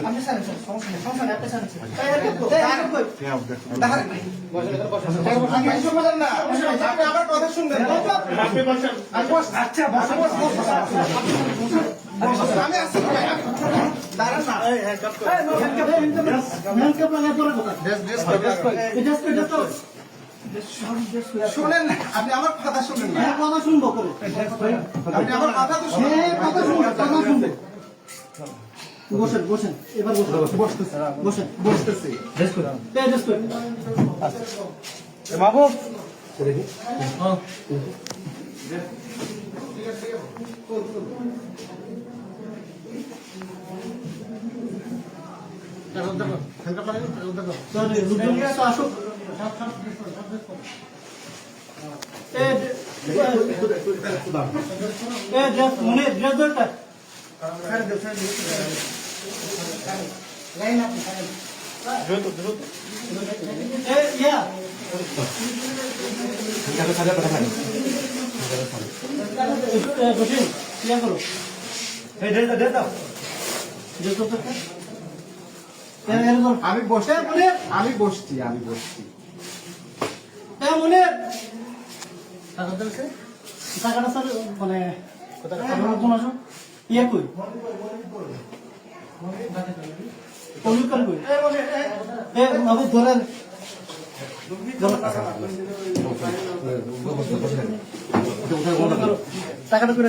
আপনি sir sir সমস্যা নেই সমস্যা নেই আপনি স্যার আপনি আমার কথা শুনবেন আচ্ছা বসে আমি আসছি ভাই, আমি- দাঁড়ান না শুনেন না, আপনি আমার কথা শুনেন না। কথা শুনব করে। আপনি আমার কথা তো শুনেন হ্যাঁ কথা শুনব কথা শুনব বসেন বসেন এবার বসেন। বসতেছি। বসেন বসতেছি। এই just wait. মাহবুব Sorry, রুদ্র নিয়ে আসো, আসো। এই যে- এই dress, মনে আমি বসে মনে, আমি বসছি আমি বসছি। এ, মনে। টাকাটা স্যার মানে কোন আসো? ইয়া কই? পলিউকার কই? এ আমি ধরেন। টাকাটা করে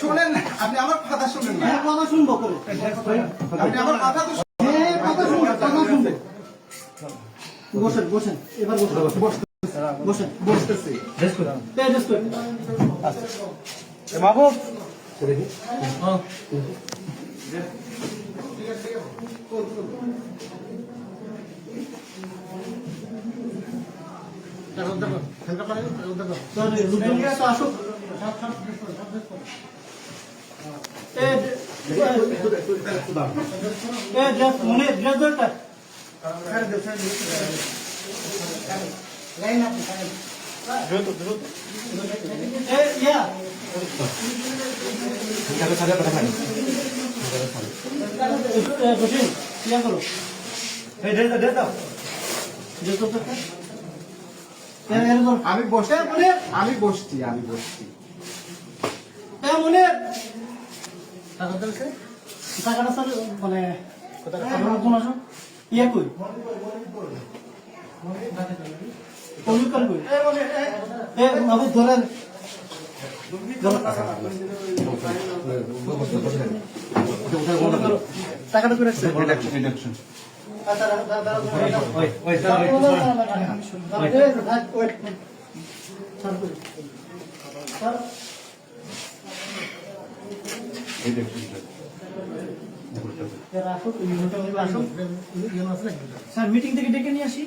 শুনেন আপনি আমার কথা শুনেন কথা শুনব আপনি আমার কথা তো হ্যাঁ কথা কথা শুনব। বসেন বসেন এবার বসেন। বসেন বসতেছি। wait. মাহবুব। Sorry, রুদ্র নিয়ে আসো, আসো। এই আমি বসে আমি বসছি আমি বসছি। মনে। টাকাটা স্যার মানে ইয়া কই পলিউকার কই এ আমি ধরেন টাকাটা করে আচ্ছা. স্যার? স্যার, মিটিং থেকে ডেকে নিয়ে আসি।